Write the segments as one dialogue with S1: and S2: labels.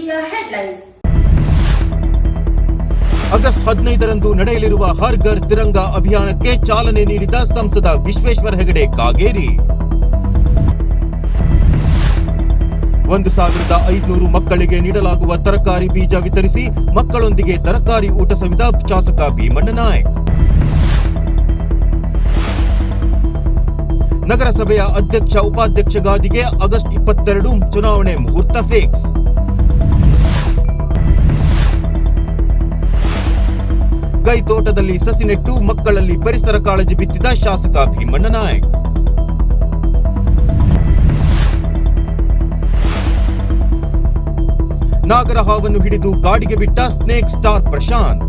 S1: ಇದೀಗ headlines
S2: August ಹದಿನೈದರಂದು ನಡೆಯಲಿರುವ ಹರ್ ಘರ್ ತಿರಂಗ ಅಭಿಯಾನಕ್ಕೆ ಚಾಲನೆ ನೀಡಿದ ಸಂಸದ ವಿಶ್ವೇಶ್ವರ ಹೆಗಡೆ ಕಾಗೇರಿ. ಒಂದು ಸಾವಿರದ ಐದುನೂರು ಮಕ್ಕಳಿಗೆ ನೀಡಲಾಗುವ ತರಕಾರಿ ಬೀಜ ವಿತರಿಸಿ ಮಕ್ಕಳೊಂದಿಗೆ ತರಕಾರಿ ಊಟ ಸವಿದ ಶಾಸಕ ಭೀಮಣ್ಣ ನಾಯಕ್. ನಗರಸಭೆಯ ಅಧ್ಯಕ್ಷ ಉಪಾಧ್ಯಕ್ಷ ಗಾದಿಗೆ ಆಗಸ್ಟ್ ಇಪ್ಪತ್ತೆರಡು ಚುನಾವಣೆ ಮುಹೂರ್ತ ಫಿಕ್ಸ್ ಕೈತೋಟದಲ್ಲಿ ಸಸಿ ನೆಟ್ಟು ಮಕ್ಕಳಲ್ಲಿ ಪರಿಸರ ಕಾಳಜಿ ಬಿತ್ತಿದ ಶಾಸಕ ಭೀಮಣ್ಣ ನಾಯಕ್. ನಾಗರ ಹಾವನ್ನು ಹಿಡಿದು ಕಾಡಿಗೆ ಬಿಟ್ಟ ಸ್ನೇಕ್ ಸ್ಟಾರ್ ಪ್ರಶಾಂತ್.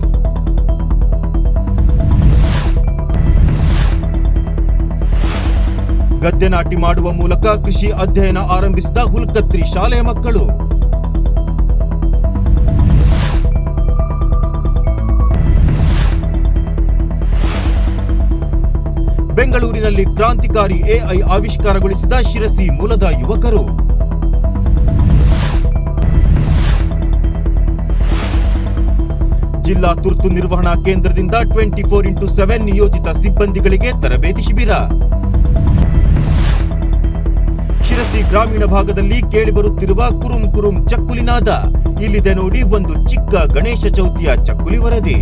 S2: ಗದ್ದೆ ನಾಟಿ ಮಾಡುವ ಮೂಲಕ ಕೃಷಿ ಅಧ್ಯಯನ ಆರಂಭಿಸಿದ ಹುಲ್ಕತ್ರಿ ಶಾಲೆಯ ಮಕ್ಕಳು. ಬೆಂಗಳೂರಿನಲ್ಲಿ ಕ್ರಾಂತಿಕಾರಿ ಎಐ ಆವಿಷ್ಕಾರಗೊಳಿಸಿದ ಶಿರಸಿ ಮೂಲದ ಯುವಕರು. ಜಿಲ್ಲಾ ತುರ್ತು ನಿರ್ವಹಣಾ ಕೇಂದ್ರದಿಂದ ಟ್ವೆಂಟಿ ಫೋರ್ ಇಂಟು ಸೆವೆನ್ ನಿಯೋಜಿತ ಸಿಬ್ಬಂದಿಗಳಿಗೆ ತರಬೇತಿ ಶಿಬಿರ. ಶಿರಸಿ ಗ್ರಾಮೀಣ ಭಾಗದಲ್ಲಿ ಕೇಳಿಬರುತ್ತಿರುವ ಕುರುಂ ಕುರುಂ ಚಕ್ಕುಲಿನಾದ ಇಲ್ಲಿದೆ ನೋಡಿ ಒಂದು ಚಿಕ್ಕ ಗಣೇಶ ಚೌತಿಯ ಚಕ್ಕುಲಿ ವರದಿ.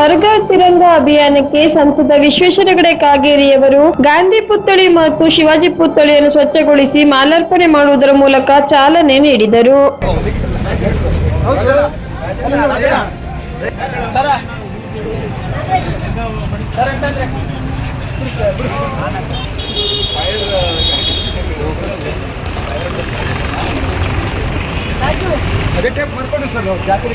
S3: ಹರ್ಘರ್ ತಿರಂಗ ಅಭಿಯಾನಕ್ಕೆ ಸಂಸದ ವಿಶ್ವೇಶ್ವರ ಹೆಗಡೆ ಕಾಗೇರಿಯವರು ಗಾಂಧಿ ಪುತ್ಥಳಿ ಮತ್ತು ಶಿವಾಜಿ ಪುತ್ಥಳಿಯನ್ನು ಸ್ವಚ್ಛಗೊಳಿಸಿ ಮಾಲಾರ್ಪಣೆ ಮಾಡುವುದರ ಮೂಲಕ ಚಾಲನೆ ನೀಡಿದರು.
S4: ಸರ್ ಜಾತ್ರೆ.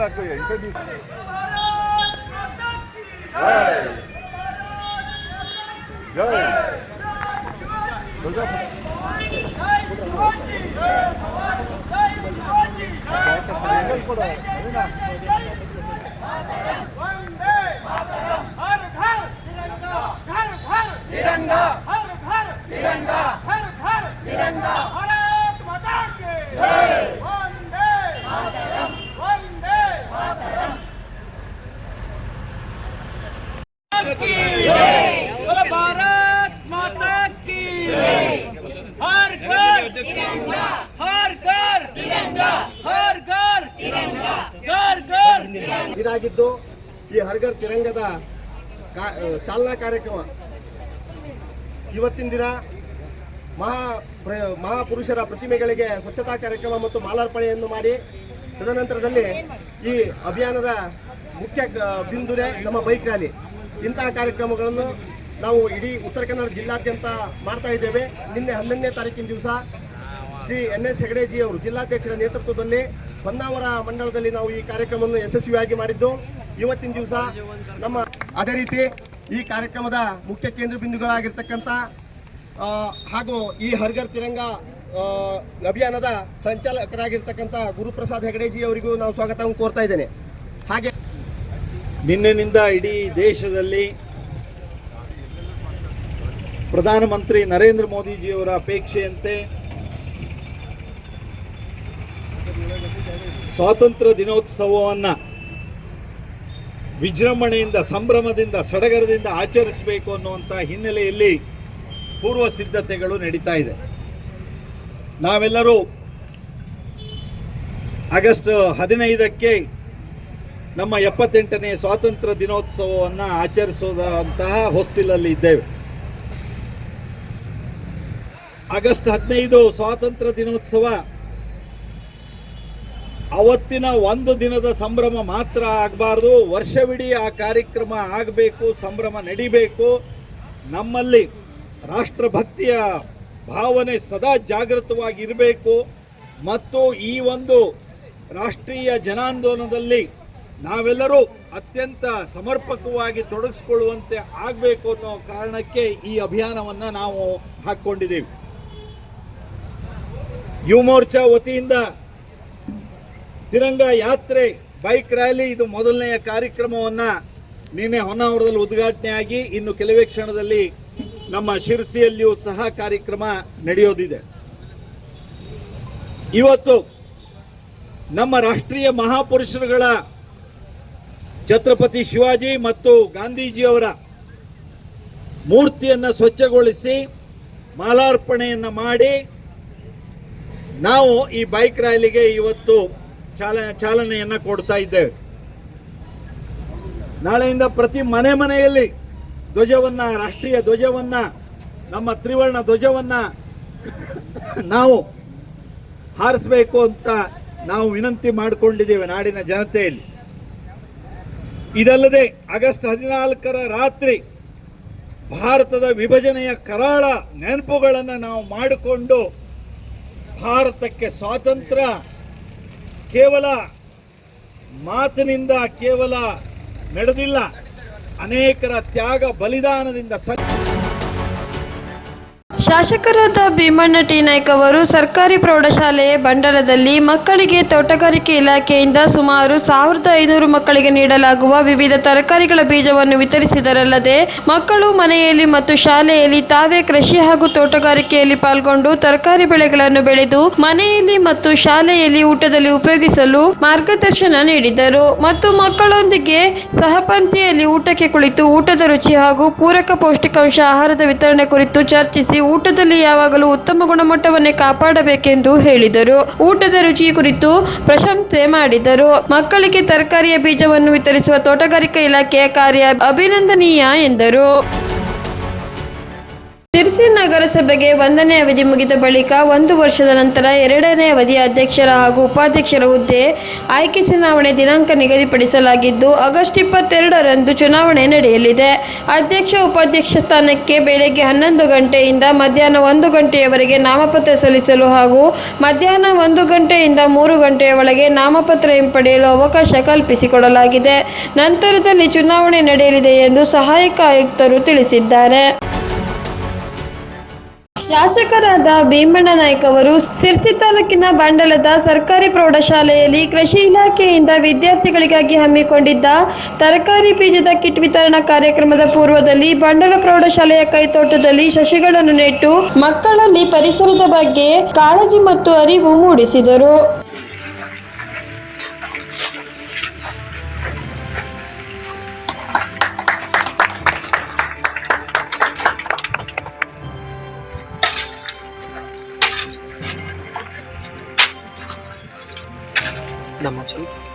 S5: 할 거예요. 인터뷰. 열. 여자. 일한다. 일한다. 일한다. 일한다. 하나 또 맞다. 열.
S4: ಇದಾಗಿದ್ದು ಈ ಹರ್ಗರ್ ತಿರಂಗದ ಕಾ- ಚಾಲನಾ ಕಾರ್ಯಕ್ರಮ. ಇವತ್ತಿನ ದಿನ ಮಹಾ ಮಹಾಪುರುಷರ ಪ್ರತಿಮೆಗಳಿಗೆ ಸ್ವಚ್ಛತಾ ಕಾರ್ಯಕ್ರಮ ಮತ್ತು ಮಾಲಾರ್ಪಣೆಯನ್ನು ಮಾಡಿ ತದನಂತರದಲ್ಲಿ ಈ ಅಭಿಯಾನದ ಮುಖ್ಯ ಬಿಂದುರೇ ಬಿಂದುನೇ ನಮ್ಮ ಬೈಕ್ ರ್ಯಾಲಿ. ಇಂತಹ ಕಾರ್ಯಕ್ರಮಗಳನ್ನು ನಾವು ಇಡೀ ಉತ್ತರ ಕನ್ನಡ ಜಿಲ್ಲಾದ್ಯಂತ ಮಾಡ್ತಾ ಇದ್ದೇವೆ. ನಿನ್ನೆ ಹನ್ನೊಂದನೇ ತಾರೀಕಿನ ದಿವಸ ಶ್ರೀ ಎನ್ ಎಸ್ ಹೆಗಡೆಜಿ ಅವರು ಜಿಲ್ಲಾಧ್ಯಕ್ಷರ ನೇತೃತ್ವದಲ್ಲಿ ಹೊನ್ನಾವರ ಮಂಡಲದಲ್ಲಿ ನಾವು ಈ ಕಾರ್ಯಕ್ರಮವನ್ನು ಯಶಸ್ವಿಯಾಗಿ ಮಾಡಿದ್ದು. ಇವತ್ತಿನ ದಿವಸ ನಮ್ಮ ಅದೇ ರೀತಿ ಈ ಕಾರ್ಯಕ್ರಮದ ಮುಖ್ಯ ಕೇಂದ್ರ ಬಿಂದುಗಳಾಗಿರ್ತಕ್ಕಂಥ ಹಾಗೂ ಈ ಹರ್ಗರ್ ತಿರಂಗ ಅಭಿಯಾನದ ಸಂಚಾಲಕರಾಗಿರ್ತಕ್ಕಂಥ ಗುರುಪ್ರಸಾದ್ ಹೆಗಡೆಜಿ ಅವರಿಗೂ ನಾವು ಸ್ವಾಗತವನ್ನು ಕೋರ್ತಾ ಇದ್ದೇನೆ. ಹಾಗೆ
S6: ನಿನ್ನೆನಿಂದ ಇಡೀ ದೇಶದಲ್ಲಿ ಪ್ರಧಾನಮಂತ್ರಿ ನರೇಂದ್ರ ಮೋದಿಜಿಯವರ ಅಪೇಕ್ಷೆಯಂತೆ ಸ್ವಾತಂತ್ರ್ಯ ದಿನೋತ್ಸವವನ್ನು ವಿಜೃಂಭಣೆಯಿಂದ, ಸಂಭ್ರಮದಿಂದ, ಸಡಗರದಿಂದ ಆಚರಿಸಬೇಕು ಅನ್ನುವಂಥ ಹಿನ್ನೆಲೆಯಲ್ಲಿ ಪೂರ್ವ ಸಿದ್ಧತೆಗಳು ನಡೀತಾ ಇದೆ. ನಾವೆಲ್ಲರೂ ಆಗಸ್ಟ್ ಹದಿನೈದಕ್ಕೆ ನಮ್ಮ ಎಪ್ಪತ್ತೆಂಟನೇ ಸ್ವಾತಂತ್ರ್ಯ ದಿನೋತ್ಸವವನ್ನು ಆಚರಿಸೋದಂತಹ ಹೊಸ್ತಿಲಲ್ಲಿ ಇದ್ದೇವೆ. ಆಗಸ್ಟ್ ಹದಿನೈದು ಸ್ವಾತಂತ್ರ್ಯ ದಿನೋತ್ಸವ ಅವತ್ತಿನ ಒಂದು ದಿನದ ಸಂಭ್ರಮ ಮಾತ್ರ ಆಗಬಾರ್ದು. ವರ್ಷವಿಡೀ ಆ ಕಾರ್ಯಕ್ರಮ ಆಗಬೇಕು, ಸಂಭ್ರಮ ನಡಿಬೇಕು. ನಮ್ಮಲ್ಲಿ ರಾಷ್ಟ್ರಭಕ್ತಿಯ ಭಾವನೆ ಸದಾ ಜಾಗೃತವಾಗಿರಬೇಕು. ಮತ್ತು ಈ ಒಂದು ರಾಷ್ಟ್ರೀಯ ಜನಾಂದೋಲನದಲ್ಲಿ ನಾವೆಲ್ಲರೂ ಅತ್ಯಂತ ಸಮರ್ಪಕವಾಗಿ ತೊಡಗಿಸ್ಕೊಳ್ಳುವಂತೆ ಆಗಬೇಕು ಅನ್ನೋ ಕಾರಣಕ್ಕೆ ಈ ಅಭಿಯಾನವನ್ನು ನಾವು ಹಾಕ್ಕೊಂಡಿದ್ದೀವಿ. ಯುವ ಮೋರ್ಚಾ ವತಿಯಿಂದ ತಿರಂಗ ಯಾತ್ರೆ, ಬೈಕ್ ರ್ಯಾಲಿ, ಇದು ಮೊದಲನೆಯ ಕಾರ್ಯಕ್ರಮವನ್ನು ನಿನ್ನೆ ಹೊನ್ನಾವರದಲ್ಲಿ ಉದ್ಘಾಟನೆ ಆಗಿ ಇನ್ನು ಕೆಲವೇ ಕ್ಷಣದಲ್ಲಿ ನಮ್ಮ ಶಿರಸಿಯಲ್ಲಿಯೂ ಸಹ ಕಾರ್ಯಕ್ರಮ ನಡೆಯೋದಿದೆ. ಇವತ್ತು ನಮ್ಮ ರಾಷ್ಟ್ರೀಯ ಮಹಾಪುರುಷರುಗಳ ಛತ್ರಪತಿ ಶಿವಾಜಿ ಮತ್ತು ಗಾಂಧೀಜಿಯವರ ಮೂರ್ತಿಯನ್ನು ಸ್ವಚ್ಛಗೊಳಿಸಿ ಮಾಲಾರ್ಪಣೆಯನ್ನು ಮಾಡಿ ನಾವು ಈ ಬೈಕ್ ರ್ಯಾಲಿಗೆ ಇವತ್ತು ಚಾಲ, ಚಾಲನೆಯನ್ನು ಕೊಡ್ತಾ ಇದ್ದೇವೆ. ನಾಳೆಯಿಂದ ಪ್ರತಿ ಮನೆ ಮನೆಯಲ್ಲಿ ಧ್ವಜವನ್ನ, ರಾಷ್ಟ್ರೀಯ ಧ್ವಜವನ್ನ, ನಮ್ಮ ತ್ರಿವರ್ಣ ಧ್ವಜವನ್ನ ನಾವು ಹಾರಿಸಬೇಕು ಅಂತ ನಾವು ವಿನಂತಿ ಮಾಡಿಕೊಂಡಿದ್ದೇವೆ ನಾಡಿನ ಜನತೆಯಲ್ಲಿ. ಇದಲ್ಲದೆ ಆಗಸ್ಟ್ ಹದಿನಾಲ್ಕರ ರಾತ್ರಿ ಭಾರತದ ವಿಭಜನೆಯ ಕರಾಳ ನೆನಪುಗಳನ್ನು ನಾವು ಮಾಡಿಕೊಂಡು ಭಾರತಕ್ಕೆ ಸ್ವಾತಂತ್ರ್ಯ ಕೇವಲ ಮಾತಿನಿಂದ ಕೇವಲ ನಡೆದಿಲ್ಲ. ಅನೇಕರ ತ್ಯಾಗ ಬಲಿದಾನದಿಂದ ಸ
S3: ಶಾಸಕರಾದ ಭೀಮಣ್ಣ ಟಿ ನಾಯ್ಕ ಅವರು ಸರ್ಕಾರಿ ಪ್ರೌಢಶಾಲೆಯ ಬಂಡಲದಲ್ಲಿ ಮಕ್ಕಳಿಗೆ ತೋಟಗಾರಿಕೆ ಇಲಾಖೆಯಿಂದ ಸುಮಾರು ಸಾವಿರದ ಐನೂರು ಮಕ್ಕಳಿಗೆ ನೀಡಲಾಗುವ ವಿವಿಧ ತರಕಾರಿಗಳ ಬೀಜವನ್ನು ವಿತರಿಸಿದರಲ್ಲದೆ ಮಕ್ಕಳು ಮನೆಯಲ್ಲಿ ಮತ್ತು ಶಾಲೆಯಲ್ಲಿ ತಾವೇ ಕೃಷಿ ಹಾಗೂ ತೋಟಗಾರಿಕೆಯಲ್ಲಿ ಪಾಲ್ಗೊಂಡು ತರಕಾರಿ ಬೆಳೆಗಳನ್ನು ಬೆಳೆದು ಮನೆಯಲ್ಲಿ ಮತ್ತು ಶಾಲೆಯಲ್ಲಿ ಊಟದಲ್ಲಿ ಉಪಯೋಗಿಸಲು ಮಾರ್ಗದರ್ಶನ ನೀಡಿದರು. ಮತ್ತು ಮಕ್ಕಳೊಂದಿಗೆ ಸಹಪಂಥಿಯಲ್ಲಿ ಊಟಕ್ಕೆ ಕುಳಿತು ಊಟದ ರುಚಿ ಹಾಗೂ ಪೂರಕ ಪೌಷ್ಟಿಕಾಂಶ ಆಹಾರದ ವಿತರಣೆ ಕುರಿತು ಚರ್ಚಿಸಿ ಊಟದಲ್ಲಿ ಯಾವಾಗಲೂ ಉತ್ತಮ ಗುಣಮಟ್ಟವನ್ನೇ ಕಾಪಾಡಬೇಕೆಂದು ಹೇಳಿದರು. ಊಟದ ರುಚಿ ಕುರಿತು ಪ್ರಶಂಸೆ ಮಾಡಿದರು. ಮಕ್ಕಳಿಗೆ ತರಕಾರಿಯ ಬೀಜವನ್ನು ವಿತರಿಸುವ ತೋಟಗಾರಿಕಾ ಇಲಾಖೆಯ ಕಾರ್ಯ ಅಭಿನಂದನೀಯ ಎಂದರು. ಸಿರ್ಸಿ ನಗರಸಭೆಗೆ ಒಂದನೇ ಅವಧಿ ಮುಗಿದ ಬಳಿಕ ಒಂದು ವರ್ಷದ ನಂತರ ಎರಡನೇ ಅವಧಿಯ ಅಧ್ಯಕ್ಷರ ಹಾಗೂ ಉಪಾಧ್ಯಕ್ಷರ ಹುದ್ದೆ ಆಯ್ಕೆ ಚುನಾವಣೆ ದಿನಾಂಕ ನಿಗದಿಪಡಿಸಲಾಗಿದ್ದು, ಆಗಸ್ಟ್ ಇಪ್ಪತ್ತೆರಡರಂದು ಚುನಾವಣೆ ನಡೆಯಲಿದೆ. ಅಧ್ಯಕ್ಷ ಉಪಾಧ್ಯಕ್ಷ ಸ್ಥಾನಕ್ಕೆ ಬೆಳಗ್ಗೆ ಹನ್ನೊಂದು ಗಂಟೆಯಿಂದ ಮಧ್ಯಾಹ್ನ ಒಂದು ಗಂಟೆಯವರೆಗೆ ನಾಮಪತ್ರ ಸಲ್ಲಿಸಲು ಹಾಗೂ ಮಧ್ಯಾಹ್ನ ಒಂದು ಗಂಟೆಯಿಂದ ಮೂರು ಗಂಟೆಯ ಒಳಗೆ ನಾಮಪತ್ರ ಹಿಂಪಡೆಯಲು ಅವಕಾಶ ಕಲ್ಪಿಸಿಕೊಡಲಾಗಿದೆ. ನಂತರದಲ್ಲಿ ಚುನಾವಣೆ ನಡೆಯಲಿದೆ ಎಂದು ಸಹಾಯಕ ಆಯುಕ್ತರು ತಿಳಿಸಿದ್ದಾರೆ. ಶಾಸಕರಾದ ಭೀಮಣ್ಣ ನಾಯ್ಕ ಅವರು ಸಿರ್ಸಿ ತಾಲೂಕಿನ ಬಂಡಲದ ಸರ್ಕಾರಿ ಪ್ರೌಢಶಾಲೆಯಲ್ಲಿ ಕೃಷಿ ಇಲಾಖೆಯಿಂದ ವಿದ್ಯಾರ್ಥಿಗಳಿಗಾಗಿ ಹಮ್ಮಿಕೊಂಡಿದ್ದ ತರಕಾರಿ ಬೀಜದ ಕಿಟ್ ವಿತರಣಾ ಕಾರ್ಯಕ್ರಮದ ಪೂರ್ವದಲ್ಲಿ ಬಂಡಲ ಪ್ರೌಢಶಾಲೆಯ ಕೈತೋಟದಲ್ಲಿ ಶಶಿಗಳನ್ನು ನೆಟ್ಟು ಮಕ್ಕಳಲ್ಲಿ ಪರಿಸರದ ಬಗ್ಗೆ ಕಾಳಜಿ ಮತ್ತು ಅರಿವು ಮೂಡಿಸಿದರು. ಸಿರ್ಸಿ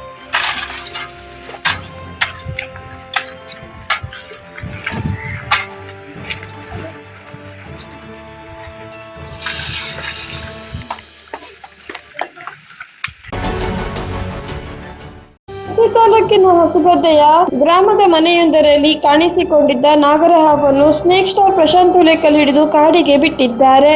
S3: ತಾಲೂಕಿನ ಹೊಸಗದ್ದೆಯ ಗ್ರಾಮದ ಮನೆಯೊಂದರಲ್ಲಿ ಕಾಣಿಸಿಕೊಂಡಿದ್ದ ನಾಗರಹಾವನ್ನು ಸ್ನೇಕ್ ಸ್ಟಾರ್ ಪ್ರಶಾಂತ್ ಹುಲೇಕಲ್ ಹಿಡಿದು ಕಾಡಿಗೆ ಬಿಟ್ಟಿದ್ದಾರೆ.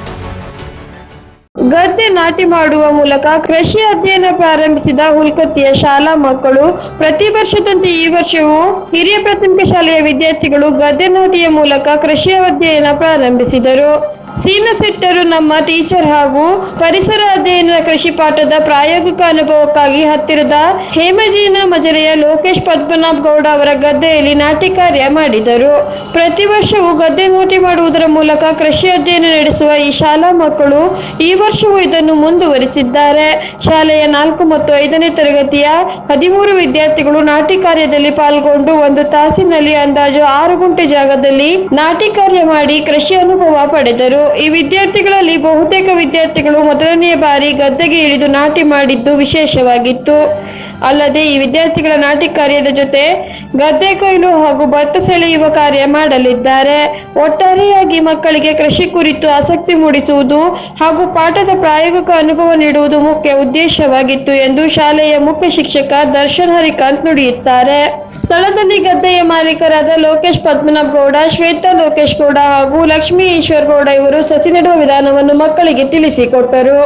S3: ಗದ್ದೆ ನಾಟಿ ಮಾಡುವ ಮೂಲಕ ಕೃಷಿ ಅಧ್ಯಯನ ಪ್ರಾರಂಭಿಸಿದ ಹುಲ್ಕತ್ತಿಯ ಶಾಲಾ ಮಕ್ಕಳು, ಪ್ರತಿ ವರ್ಷದಂತೆ ಈ ವರ್ಷವೂ ಹಿರಿಯ ಪ್ರಾಥಮಿಕ ಶಾಲೆಯ ವಿದ್ಯಾರ್ಥಿಗಳು ಗದ್ದೆ ನಾಟಿಯ ಮೂಲಕ ಕೃಷಿ ಅಧ್ಯಯನ ಪ್ರಾರಂಭಿಸಿದರು. ಸೀನಸೆಟ್ಟರು ನಮ್ಮ ಟೀಚರ್ ಹಾಗೂ ಪರಿಸರ ಅಧ್ಯಯನ ಕೃಷಿ ಪಾಠದ ಪ್ರಾಯೋಗಿಕ ಅನುಭವಕ್ಕಾಗಿ ಹತ್ತಿರದ ಹೇಮಜೀನ ಮಜರೆಯ ಲೋಕೇಶ್ ಪದ್ಮನಾಭ್ ಗೌಡ ಅವರ ಗದ್ದೆಯಲ್ಲಿ ನಾಟಿ ಕಾರ್ಯ ಮಾಡಿದರು. ಪ್ರತಿ ವರ್ಷವೂ ಗದ್ದೆ ನೋಟಿ ಮಾಡುವುದರ ಮೂಲಕ ಕೃಷಿ ಅಧ್ಯಯನ ನಡೆಸುವ ಈ ಶಾಲಾ ಮಕ್ಕಳು ಈ ವರ್ಷವೂ ಇದನ್ನು ಮುಂದುವರಿಸಿದ್ದಾರೆ. ಶಾಲೆಯ ನಾಲ್ಕು ಮತ್ತು ಐದನೇ ತರಗತಿಯ ಹದಿಮೂರು ವಿದ್ಯಾರ್ಥಿಗಳು ನಾಟಿ ಕಾರ್ಯದಲ್ಲಿ ಪಾಲ್ಗೊಂಡು ಒಂದು ತಾಸಿನಲ್ಲಿ ಅಂದಾಜು ಆರು ಗುಂಟೆ ಜಾಗದಲ್ಲಿ ನಾಟಿ ಕಾರ್ಯ ಮಾಡಿ ಕೃಷಿ ಅನುಭವ ಪಡೆದರು. ಈ ವಿದ್ಯಾರ್ಥಿಗಳಲ್ಲಿ ಬಹುತೇಕ ವಿದ್ಯಾರ್ಥಿಗಳು ಮೊದಲನೆಯ ಬಾರಿ ಗದ್ದೆಗೆ ಇಳಿದು ನಾಟಿ ಮಾಡಿದ್ದು ವಿಶೇಷವಾಗಿತ್ತು. ಅಲ್ಲದೆ ಈ ವಿದ್ಯಾರ್ಥಿಗಳ ನಾಟಿ ಕಾರ್ಯದ ಜೊತೆ ಗದ್ದೆ ಕೊಯ್ಲು ಹಾಗೂ ಭತ್ತ ಸೆಳೆಯುವ ಕಾರ್ಯ ಮಾಡಲಿದ್ದಾರೆ. ಒಟ್ಟಾರೆಯಾಗಿ ಮಕ್ಕಳಿಗೆ ಕೃಷಿ ಕುರಿತು ಆಸಕ್ತಿ ಮೂಡಿಸುವುದು ಹಾಗೂ ಪಾಠದ ಪ್ರಾಯೋಗಿಕ ಅನುಭವ ನೀಡುವುದು ಮುಖ್ಯ ಉದ್ದೇಶವಾಗಿತ್ತು ಎಂದು ಶಾಲೆಯ ಮುಖ್ಯ ಶಿಕ್ಷಕ ದರ್ಶನ್ ಹರಿಕಾಂತ್ ನುಡಿಯುತ್ತಾರೆ. ಸ್ಥಳದಲ್ಲಿ ಗದ್ದೆಯ ಮಾಲೀಕರಾದ ಲೋಕೇಶ್ ಪದ್ಮನಾಭ್ ಗೌಡ ಶ್ವೇತಾ ಲೋಕೇಶ್ ಗೌಡ ಹಾಗೂ ಲಕ್ಷ್ಮೀ ಈಶ್ವರ್ ಗೌಡ ಇವರು ಸಸಿ ನೆಡುವ ವಿಧಾನವನ್ನು ಮಕ್ಕಳಿಗೆ ತಿಳಿಸಿಕೊಟ್ಟರು.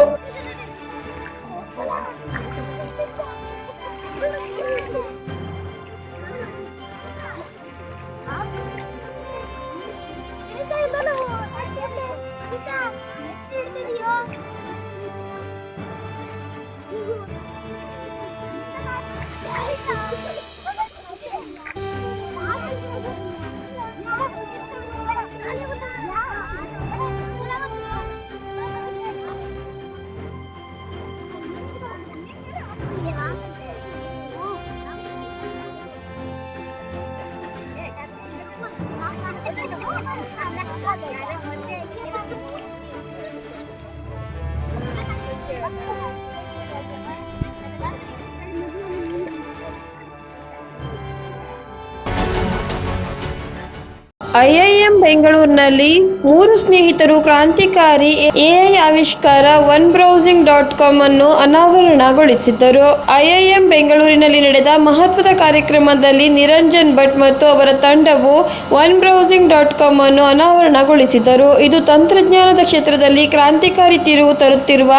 S3: ಐಐಎಂ ಬೆಂಗಳೂರಿನಲ್ಲಿ ಮೂರು ಸ್ನೇಹಿತರು ಕ್ರಾಂತಿಕಾರಿ ಎಐ ಆವಿಷ್ಕಾರ ಒನ್ ಬ್ರೌಸಿಂಗ್ ಡಾಟ್ ಕಾಮ್ ಅನ್ನು ಅನಾವರಣಗೊಳಿಸಿದ್ದರು. ಐಐಎಂ ಬೆಂಗಳೂರಿನಲ್ಲಿ ನಡೆದ ಮಹತ್ವದ ಕಾರ್ಯಕ್ರಮದಲ್ಲಿ ನಿರಂಜನ್ ಭಟ್ ಮತ್ತು ಅವರ ತಂಡವು ಒನ್ ಬ್ರೌಸಿಂಗ್ ಡಾಟ್ ಕಾಮ್ ಅನ್ನು ಅನಾವರಣಗೊಳಿಸಿದರು ಇದು ತಂತ್ರಜ್ಞಾನದ ಕ್ಷೇತ್ರದಲ್ಲಿ ಕ್ರಾಂತಿಕಾರಿ ತಿರುವು ತರುತ್ತಿರುವ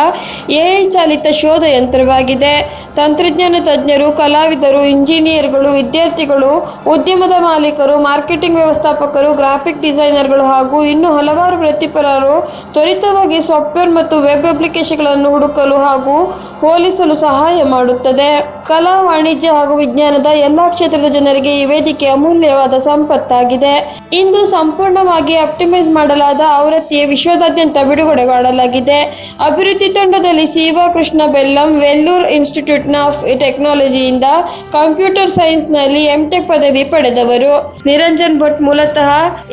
S3: ಎಐ ಚಾಲಿತ ಶೋಧ ಯಂತ್ರವಾಗಿದೆ. ತಂತ್ರಜ್ಞಾನ ತಜ್ಞರು, ಕಲಾವಿದರು, ಇಂಜಿನಿಯರ್ಗಳು, ವಿದ್ಯಾರ್ಥಿಗಳು, ಉದ್ಯಮದ ಮಾಲೀಕರು, ಮಾರ್ಕೆಟಿಂಗ್ ವ್ಯವಸ್ಥಾಪಕರು ಗ್ರಾಫಿಕ್ ಡಿಸೈನರ್ಗಳು ಹಾಗೂ ಇನ್ನು ಹಲವಾರು ವೃತ್ತಿಪರರು ತ್ವರಿತವಾಗಿ ಸಾಫ್ಟ್ವೇರ್ ಮತ್ತು ವೆಬ್ ಅಪ್ಲಿಕೇಶನ್ಗಳನ್ನು ಹುಡುಕಲು ಹಾಗೂ ಹೋಲಿಸಲು ಸಹಾಯ ಮಾಡುತ್ತದೆ. ಕಲಾ, ವಾಣಿಜ್ಯ ಹಾಗೂ ವಿಜ್ಞಾನದ ಎಲ್ಲಾ ಕ್ಷೇತ್ರದ ಜನರಿಗೆ ಈ ವೇದಿಕೆ ಅಮೂಲ್ಯವಾದ ಸಂಪತ್ತಾಗಿದೆ. ಇಂದು ಸಂಪೂರ್ಣವಾಗಿ ಆಪ್ಟಿಮೈಸ್ ಮಾಡಲಾದ ಆವೃತ್ತಿಯ ವಿಶ್ವದಾದ್ಯಂತ ಬಿಡುಗಡೆ ಮಾಡಲಾಗಿದೆ ಅಭಿವೃದ್ಧಿ ತಂಡದಲ್ಲಿ ಸಿವಾ ಕೃಷ್ಣ ಬೆಲ್ಲಂ, ವೆಲ್ಲೂರ್ ಇನ್ಸ್ಟಿಟ್ಯೂಟ್ ಆಫ್ ಟೆಕ್ನಾಲಜಿಯಿಂದ ಕಂಪ್ಯೂಟರ್ ಸೈನ್ಸ್ನಲ್ಲಿ ಎಂಟೆಕ್ ಪದವಿ ಪಡೆದವರು. ನಿರಂಜನ್ ಭಟ್ ಮೂಲತಃ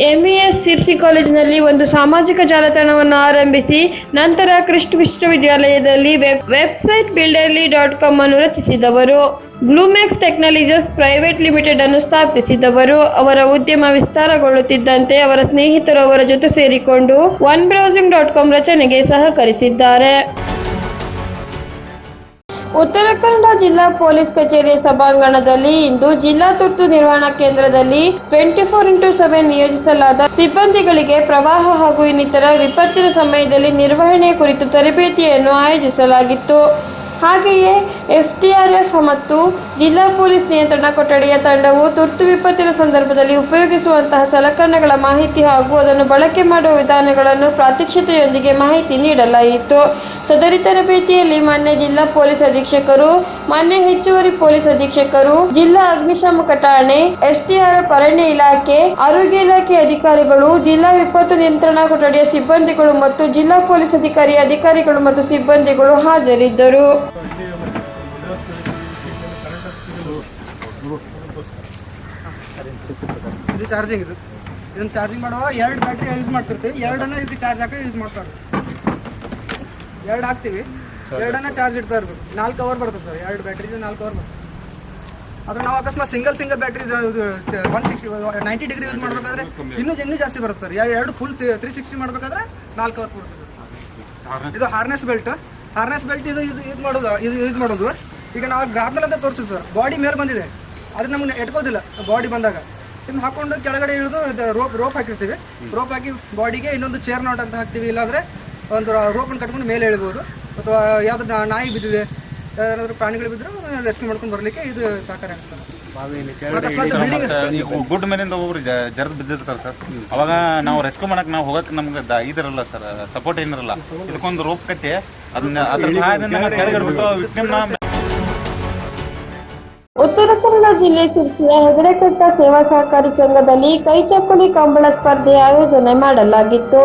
S3: ಎಂಇಎಸ್ ಸಿರ್ಸಿ ಕಾಲೇಜಿನಲ್ಲಿ ಒಂದು ಸಾಮಾಜಿಕ ಜಾಲತಾಣವನ್ನು ಆರಂಭಿಸಿ, ನಂತರ ಕೃಷ್ಣ ವಿಶ್ವವಿದ್ಯಾಲಯದಲ್ಲಿ web website Builderly dot com ಅನ್ನು ರಚಿಸಿದವರು. ಗ್ಲೂಮ್ಯಾಕ್ಸ್ ಟೆಕ್ನಾಲಜೀಸ್ ಪ್ರೈವೇಟ್ ಲಿಮಿಟೆಡ್ ಅನ್ನು ಸ್ಥಾಪಿಸಿದವರು, ಅವರ ಉದ್ಯಮ ವಿಸ್ತಾರಗೊಳ್ಳುತ್ತಿದ್ದಂತೆ ಅವರ ಸ್ನೇಹಿತರು ಅವರ ಜೊತೆ ಸೇರಿಕೊಂಡು ಒನ್ ಬ್ರೌಸಿಂಗ್ ಡಾಟ್ ಕಾಮ್ ರಚನೆಗೆ ಸಹಕರಿಸಿದ್ದಾರೆ. ಉತ್ತರ ಕನ್ನಡ ಜಿಲ್ಲಾ ಪೊಲೀಸ್ ಕಚೇರಿಯ ಸಭಾಂಗಣದಲ್ಲಿ ಇಂದು ಜಿಲ್ಲಾ ತುರ್ತು ನಿರ್ವಹಣಾ ಕೇಂದ್ರದಲ್ಲಿ ಟ್ವೆಂಟಿ ಫೋರ್ ಇಂಟು ಸೆವೆನ್ ನಿಯೋಜಿಸಲಾದ ಸಿಬ್ಬಂದಿಗಳಿಗೆ ಪ್ರವಾಹ ಹಾಗೂ ಇನ್ನಿತರ ವಿಪತ್ತಿನ ಸಮಯದಲ್ಲಿ ನಿರ್ವಹಣೆ ಕುರಿತು ತರಬೇತಿಯನ್ನು ಆಯೋಜಿಸಲಾಗಿತ್ತು. ಹಾಗೆಯೇ ಎಸ್ಡಿಆರ್ಎಫ್ ಮತ್ತು ಜಿಲ್ಲಾ ಪೊಲೀಸ್ ನಿಯಂತ್ರಣ ಕೊಠಡಿಯ ತಂಡವು ತುರ್ತು ವಿಪತ್ತಿನ ಸಂದರ್ಭದಲ್ಲಿ ಉಪಯೋಗಿಸುವಂತಹ ಸಲಕರಣೆಗಳ ಮಾಹಿತಿ ಹಾಗೂ ಅದನ್ನು ಬಳಕೆ ಮಾಡುವ ವಿಧಾನಗಳನ್ನು ಪ್ರಾತ್ಯಕ್ಷತೆಯೊಂದಿಗೆ ಮಾಹಿತಿ ನೀಡಲಾಯಿತು. ಸದರಿ ತರಬೇತಿಯಲ್ಲಿ ಮಾನ್ಯ ಜಿಲ್ಲಾ ಪೊಲೀಸ್ ಅಧೀಕ್ಷಕರು, ಮಾನ್ಯ ಹೆಚ್ಚುವರಿ ಪೊಲೀಸ್ ಅಧೀಕ್ಷಕರು, ಜಿಲ್ಲಾ ಅಗ್ನಿಶಾಮಕ ಠಾಣೆ ಎಸ್ಡಿಆರ್ಎಫ್ ಅರಣ್ಯ ಇಲಾಖೆ, ಆರೋಗ್ಯ ಇಲಾಖೆ ಅಧಿಕಾರಿಗಳು, ಜಿಲ್ಲಾ ವಿಪತ್ತು ನಿಯಂತ್ರಣ ಕೊಠಡಿಯ ಸಿಬ್ಬಂದಿಗಳು ಮತ್ತು ಜಿಲ್ಲಾ ಪೊಲೀಸ್ ಅಧಿಕಾರಿ ಅಧಿಕಾರಿಗಳು ಮತ್ತು ಸಿಬ್ಬಂದಿಗಳು ಹಾಜರಿದ್ದರು.
S5: ಇದು ಚಾರ್ಜಿಂಗ್ ಇದು. ಇದನ್ನ ಚಾರ್ಜಿಂಗ್ ಮಾಡುವ ಎರಡು ಬ್ಯಾಟ್ರಿ ಯೂಸ್ ಮಾಡ್ತಿರ್ತೀವಿ. ಎರಡನ್ನ ಇದಕ್ಕೆ ಚಾರ್ಜ್ ಹಾಕಿ ಯೂಸ್ ಮಾಡ್ತಾರೆ. ಎರಡು ಹಾಕ್ತಿವಿ. ಎರಡನ್ನ ಚಾರ್ಜ್ ಇಡ್ತಾ ಇರ್ಬೇಕು. ನಾಲ್ಕು ಅವರ್ ಬರ್ತದೆ ಸರ್. ಎರಡು ಬ್ಯಾಟ್ರಿ ನಾಲ್ಕು ಅವರ್ ಬರ್ತದೆ. ಆದ್ರೆ ನಾವು ಅಕಸ್ಮಾತ್ single single battery one sixty ninety degree use ಮಾಡ್ಬೇಕಾದ್ರೆ ಇನ್ನೂ ಇನ್ನೂ ಜಾಸ್ತಿ ಬರುತ್ತೆ ಸರ್. ಎರಡು ಫುಲ್ ತ್ರೀ ಸಿಕ್ಸ್ಟಿ ಮಾಡ್ಬೇಕಾದ್ರೆ ನಾಲ್ಕು ಅವರ್ ಬರ್ತದೆ. ಇದು ಹಾರ್ನೆಸ್ ಬೆಲ್ಟ್ ಹಾರ್ನೆಸ್ ಬೆಲ್ಟ್ ಇದು ಇದು ಯೂಸ್ ಮಾಡೋದು ಇದು ಯೂಸ್ ಮಾಡೋದು. ಈಗ ನಾವು ಗಾರ್ಡ್ನರ್ ಅಂತ ತೋರಿಸ್ತೀವಿ ಸರ್. ಬಾಡಿ ಮೇಲೆ ಬಂದಿದೆ. ಅದು ನಮ್ಗೆ ಎಟ್ಕೋದಿಲ್ಲ ಬಾಡಿ ಬಂದಾಗ. ಇದನ್ನ ಹಾಕೊಂಡು ಕೆಳಗಡೆ ಇಳಿದು ರೋಪ್ ರೋಪ್ ಹಾಕಿರ್ತೀವಿ. ರೋಪ್ ಹಾಕಿ ಬಾಡಿಗೆ ಇನ್ನೊಂದು ಚೇರ್ ನಾಟ್ ಅಂತ ಹಾಕ್ತೀವಿ. ಇಲ್ಲಾಂದ್ರೆ ಒಂದು ರೋಪನ್ನು ಕಟ್ಕೊಂಡು ಮೇಲೆ ಇಳ್ಬೋದು. ಅಥವಾ ಯಾವ್ದು ನಾಯಿ ಬಿದ್ದಿದೆ ಯಾರಾದ್ರೂ ಪ್ರಾಣಿಗಳು ಬಿದ್ದರೆ ರೆಸ್ಕ್ಯೂ ಮಾಡ್ಕೊಂಡು ಬರಲಿಕ್ಕೆ ಇದು ಸಹಕಾರ ಆಗ್ತದೆ.
S7: ಗುಡ್ ಮೇಲಿಂದ ಒಬ್ರು ಜರ್ದ್ ಬಿದ್ದಿರ್ತಾರೆ ಸರ್. ಅವಾಗ ನಾವು ರೆಸ್ಕ್ಯೂ ಮಾಡಕ್ ನಾವು ಹೋಗಕ್ ನಮ್ಗೆ ಇದಿರಲ್ಲ ಸರ್ ಸಪೋರ್ಟ್ ಏನಿರಲ್ಲ. ಇದಕ್ಕೊಂದು ರೋಪ್ ಕಟ್ಟಿ ಅದನ್ನ ಅದ್ರ ಸಹಾಯದಿಂದ ನಾವು ಕೆಳಗಡೆ ಬಿಟ್ಟು ವಿಕ್ಟಿಮ್ನ
S3: ಉತ್ತರ ಜಿಲ್ಲೆ ಸಿರ್ಸಿಯ ಹೆಗಡೆಕಟ್ಟ ಸೇವಾ ಸಹಕಾರಿ ಸಂಘದಲ್ಲಿ ಕೈಚಕ್ಕುಲಿ ಕಂಬಳ ಸ್ಪರ್ಧೆ ಆಯೋಜನೆ ಮಾಡಲಾಗಿತ್ತು.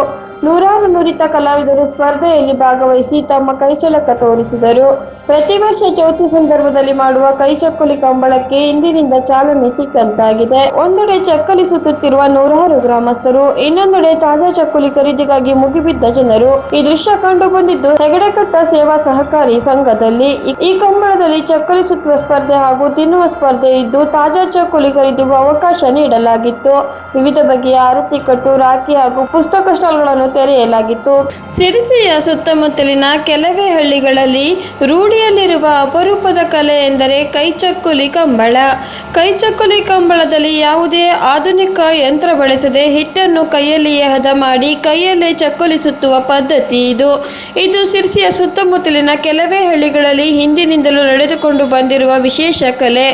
S3: ನೂರಾರು ನುರಿತ ಕಲಾವಿದರು ಸ್ಪರ್ಧೆಯಲ್ಲಿ ಭಾಗವಹಿಸಿ ತಮ್ಮ ಕೈಚಳಕ ತೋರಿಸಿದರು. ಪ್ರತಿ ವರ್ಷ ಚೌತಿ ಸಂದರ್ಭದಲ್ಲಿ ಮಾಡುವ ಕೈಚಕ್ಕುಲಿ ಕಂಬಳಕ್ಕೆ ಇಂದಿನಿಂದ ಚಾಲನೆ ಸಿಕ್ಕಂತಾಗಿದೆ. ಒಂದೆಡೆ ಚಕ್ಕಲಿ ಸುತ್ತುತ್ತಿರುವ ನೂರಾರು ಗ್ರಾಮಸ್ಥರು, ಇನ್ನೊಂದೆಡೆ ತಾಜಾ ಚಕ್ಕುಲಿ ಖರೀದಿಗಾಗಿ ಮುಗಿಬಿದ್ದ ಜನರು. ಈ ದೃಶ್ಯ ಕಂಡು ಬಂದಿದ್ದು ಹೆಗಡೆಕಟ್ಟ ಸೇವಾ ಸಹಕಾರಿ ಸಂಘದಲ್ಲಿ. ಈ ಕಂಬಳದಲ್ಲಿ ಚಕ್ಕಲಿ ಸುತ್ತುವ ಸ್ಪರ್ಧೆ ಹಾಗೂ ತಿನ್ನುವ ಸ್ಪರ್ಧೆ ಇದ್ದು ತಾಜಾ ಚಕ್ಕುಲಿ ಖರೀದಿಗೂ ಅವಕಾಶ ನೀಡಲಾಗಿತ್ತು. ವಿವಿಧ ಬಗೆಯ ಆರತಿ ಕಟ್ಟು, ರಾಖಿ ಹಾಗೂ ಪುಸ್ತಕ ಸ್ಟಾಲ್ಗಳನ್ನು ತೆರೆಯಲಾಗಿತ್ತು. ಸಿರಿಸಿಯ ಸುತ್ತಮುತ್ತಲಿನ ಕೆಲವೇ ಹಳ್ಳಿಗಳಲ್ಲಿ ರೂಢಿಯಲ್ಲಿರುವ ಅಪರೂಪದ ಕಲೆ ಎಂದರೆ ಕೈಚಕ್ಕುಲಿ ಕಂಬಳ. ಕೈಚಕ್ಕುಲಿ ಕಂಬಳದಲ್ಲಿ ಯಾವುದೇ ಆಧುನಿಕ ಯಂತ್ರ ಬಳಸದೆ ಹಿಟ್ಟನ್ನು ಕೈಯಲ್ಲಿಯೇ ಹದ ಮಾಡಿ ಕೈಯಲ್ಲೇ ಚಕ್ಕುಲಿ ಸುತ್ತುವ ಪದ್ಧತಿ ಇದು. ಇದು ಸಿರಿಸಿಯ ಸುತ್ತಮುತ್ತಲಿನ ಕೆಲವೇ ಹಳ್ಳಿಗಳಲ್ಲಿ ಹಿಂದಿನಿಂದಲೂ ನಡೆದುಕೊಂಡು ಬಂದಿರುವ ವಿಶೇಷ ಕಲೆ.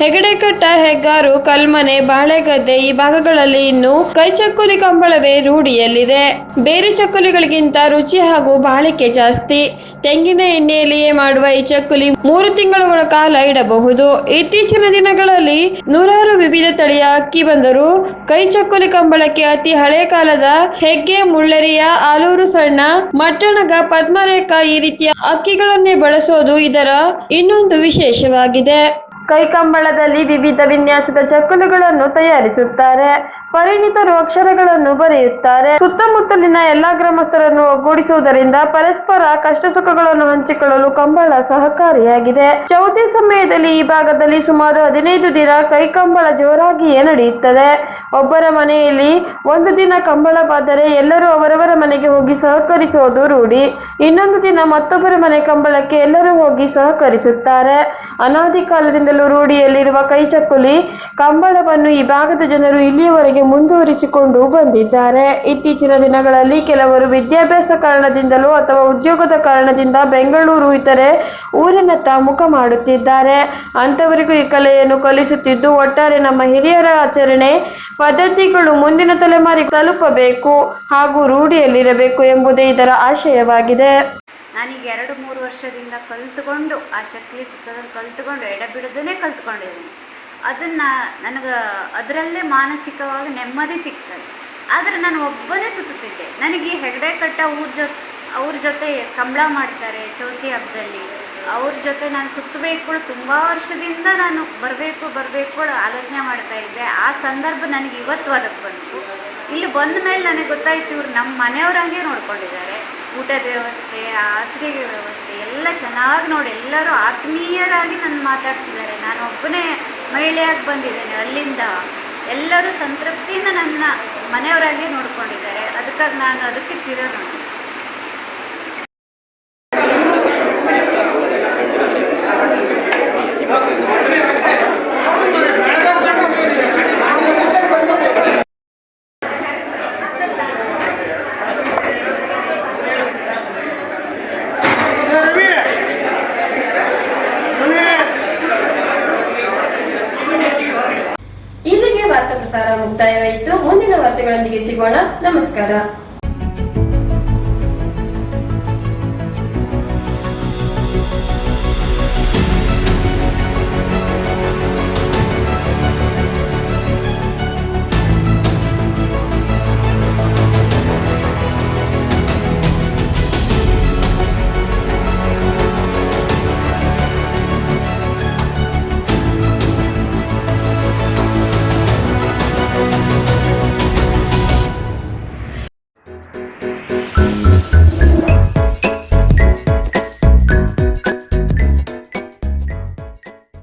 S3: ಹೆಗಡೆಕಟ್ಟ ಹೆಗ್ಗಾರು, ಕಲ್ಮನೆ, ಬಾಳೆಗದ್ದೆ ಈ ಭಾಗಗಳಲ್ಲಿ ಇನ್ನು ಕೈಚಕ್ಕುಲಿ ಕಂಬಳವೇ ರೂಢಿಯಲ್ಲಿದೆ. ಬೇರೆ ಚಕ್ಕುಲಿಗಳಿಗಿಂತ ರುಚಿ ಹಾಗೂ ಬಾಳಿಕೆ ಜಾಸ್ತಿ. ತೆಂಗಿನ ಎಣ್ಣೆಯಲ್ಲಿಯೇ ಮಾಡುವ ಈ ಚಕ್ಕುಲಿ ಮೂರು ತಿಂಗಳುಗಳ ಕಾಲ ಇಡಬಹುದು. ಇತ್ತೀಚಿನ ದಿನಗಳಲ್ಲಿ ನೂರಾರು ವಿವಿಧ ತಳಿಯ ಅಕ್ಕಿ ಬಂದರೂ ಕೈ ಚಕ್ಕುಲಿ ಕಂಬಳಕ್ಕೆ ಅತಿ ಹಳೆ ಕಾಲದ ಹೆಗ್ಗೆ, ಮುಳ್ಳರಿಯ, ಆಲೂರು ಸಣ್ಣ, ಮಟ್ಟಣಗ, ಪದ್ಮರೇಖ ಈ ರೀತಿಯ ಅಕ್ಕಿಗಳನ್ನೇ ಬಳಸೋದು ಇದರ ಇನ್ನೊಂದು ವಿಶೇಷವಾಗಿದೆ. ಕೈಕಂಬಳದಲ್ಲಿ ವಿವಿಧ ವಿನ್ಯಾಸದ ಚಕ್ಕುಲುಗಳನ್ನು ತಯಾರಿಸುತ್ತಾರೆ. ಪರಿಣಿತರು ಅಕ್ಷರಗಳನ್ನು ಬರೆಯುತ್ತಾರೆ. ಸುತ್ತಮುತ್ತಲಿನ ಎಲ್ಲಾ ಗ್ರಾಮಸ್ಥರನ್ನು ಒಗ್ಗೂಡಿಸುವುದರಿಂದ ಪರಸ್ಪರ ಕಷ್ಟ ಸುಖಗಳನ್ನು ಹಂಚಿಕೊಳ್ಳಲು ಕಂಬಳ ಸಹಕಾರಿಯಾಗಿದೆ. ಚೌತಿ ಸಮಯದಲ್ಲಿ ಈ ಭಾಗದಲ್ಲಿ ಸುಮಾರು ಹದಿನೈದು ದಿನ ಕೈಕಂಬಳ ಜೋರಾಗಿಯೇ ನಡೆಯುತ್ತದೆ. ಒಬ್ಬರ ಮನೆಯಲ್ಲಿ ಒಂದು ದಿನ ಕಂಬಳ ಬಾದರೆ ಎಲ್ಲರೂ ಅವರವರ ಮನೆಗೆ ಹೋಗಿ ಸಹಕರಿಸುವುದು ರೂಢಿ. ಇನ್ನೊಂದು ದಿನ ಮತ್ತೊಬ್ಬರ ಮನೆ ಕಂಬಳಕ್ಕೆ ಎಲ್ಲರೂ ಹೋಗಿ ಸಹಕರಿಸುತ್ತಾರೆ. ಅನಾದಿ ಕಾಲದಿಂದಲೂ ರೂಢಿಯಲ್ಲಿರುವ ಕೈಚಕ್ಕುಲಿ ಕಂಬಳವನ್ನು ಈ ಭಾಗದ ಜನರು ಇಲ್ಲಿಯವರೆಗೆ ಮುಂದುವರಿಸಿಕೊಂಡು ಬಂದಿದ್ದಾರೆ. ಇತ್ತೀಚಿನ ದಿನಗಳಲ್ಲಿ ಕೆಲವರು ವಿದ್ಯಾಭ್ಯಾಸ ಕಾರಣದಿಂದಲೂ ಅಥವಾ ಉದ್ಯೋಗದ ಕಾರಣದಿಂದ ಬೆಂಗಳೂರು ಇತರೆ ಊರಿನತ್ತ ಮುಖ ಮಾಡುತ್ತಿದ್ದಾರೆ. ಅಂಥವರಿಗೂ ಈ ಕಲೆಯನ್ನು ಕಲಿಸುತ್ತಿದ್ದು ಒಟ್ಟಾರೆ ನಮ್ಮ ಹಿರಿಯರ ಆಚರಣೆ ಪದ್ಧತಿಗಳು ಮುಂದಿನ ತಲೆಮಾರಿಗೆ ತಲುಪಬೇಕು ಹಾಗೂ ರೂಢಿಯಲ್ಲಿರಬೇಕು ಎಂಬುದೇ ಇದರ ಆಶಯವಾಗಿದೆ.
S8: ನಾನೀಗ ಎರಡು ಮೂರು ವರ್ಷದಿಂದ ಕಲ್ತುಕೊಂಡು ಆ ಚಕ್ಲಿ ಸುತ್ತೋದನ್ನು ಕಲ್ತುಕೊಂಡು ಎಡಬಿಡದೇ ಕಲ್ತ್ಕೊಂಡಿದ್ದೀನಿ. ಅದನ್ನು ನನಗೆ ಅದರಲ್ಲೇ ಮಾನಸಿಕವಾಗಿ ನೆಮ್ಮದಿ ಸಿಗ್ತದೆ. ಆದರೆ ನಾನು ಒಬ್ಬನೇ ಸುತ್ತುತ್ತಿದ್ದೆ. ನನಗೆ ಹೆಗಡೆ ಕಟ್ಟ ಊರ ಜೊತೆ ಅವ್ರ ಜೊತೆ ಕಂಬಳ ಮಾಡ್ತಾರೆ ಚೌತಿ ಹಬ್ಬದಲ್ಲಿ ಅವ್ರ ಜೊತೆ ನಾನು ಸುತ್ತಬೇಕು ತುಂಬ ವರ್ಷದಿಂದ ನಾನು ಬರಬೇಕು ಬರಬೇಕು ಆಲೋಚನೆ ಮಾಡ್ತಾ ಇದ್ದೆ. ಆ ಸಂದರ್ಭ ನನಗೆ ಇವತ್ತು ಅದಕ್ಕೆ ಬಂತು. ಇಲ್ಲಿ ಬಂದ ಮೇಲೆ ನನಗೆ ಗೊತ್ತಾಯ್ತು ಇವ್ರು ನಮ್ಮ ಮನೆಯವರಾಗೆ ನೋಡ್ಕೊಂಡಿದ್ದಾರೆ. ಊಟದ ವ್ಯವಸ್ಥೆ ಹಾಸಿಗೆ ವ್ಯವಸ್ಥೆ ಎಲ್ಲ ಚೆನ್ನಾಗಿ ನೋಡಿ ಎಲ್ಲರೂ ಆತ್ಮೀಯರಾಗಿ ನನ್ನ ಮಾತಾಡ್ಸಿದ್ದಾರೆ. ನಾನು ಒಬ್ಬನೇ ಮಹಿಳೆಯಾಗಿ ಬಂದಿದ್ದೇನೆ ಅಲ್ಲಿಂದ ಎಲ್ಲರೂ ಸಂತೃಪ್ತಿಯಿಂದ ನನ್ನ ಮನೆಯವರಾಗಿ ನೋಡ್ಕೊಂಡಿದ್ದಾರೆ. ಅದಕ್ಕಾಗಿ ನಾನು ಅದಕ್ಕೆ ಚಿರಋಣಿ.
S1: ನಮಸ್ಕಾರ